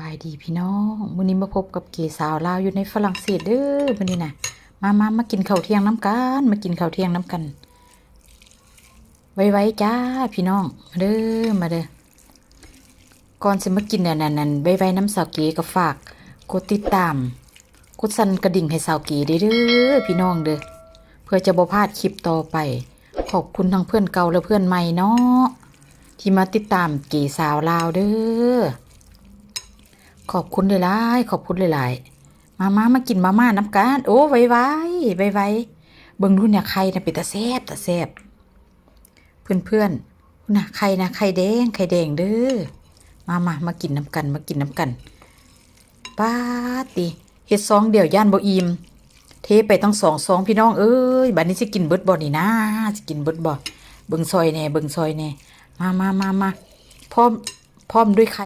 บายดีพี่น้องมื้อนี้มาพบกับเกสาวลาวอยู่ในฝรั่งเศสเด้อมื้อนี้นะมามามากินข้าวเที่ยงน้ำกัน มากินข้าวเที่ยงน้ำกัน ไว้ๆจ้าพี่น้อง มาเด้อ มาเด้อ ก่อนสิมากินอันนั้นนั่นไว้ๆน้ำสาวเก๋ก็ฝากกดติดตาม กดสั่นกระดิ่งให้สาวเก๋ได้เด้อพี่น้องเด้อ เพื่อจะบ่พลาดคลิปต่อไป ขอบคุณทั้งเพื่อนเก่าและเพื่อนใหม่เนาะ ที่มาติดตามเก๋สาวลาวเด้อ ขอบคุณหลายๆขอบคุณหลายๆมามามากินมาม่าน้ำกันโอ้ไวไวไวไวเบิ่งดูเนี่ยไข่นะเป็นตาแซบตาแซบเพื่อนเพื่อนๆนะไข่นะไข่แดงไข่แดงเด้อมามามากินน้ำกันมากินน้ำกันป้าติเฮ็ดซองเดี่ยวย่านบ่อิ่มเทไปตั้งสองซองพี่น้องเอ้ยบัดนี้สิกินเบิดบ่นี่นะสิกินเบิดบ่เบิ่งซอยแน่เบิ่งซอยแน่มามามามาพร้อมพร้อมด้วยไข่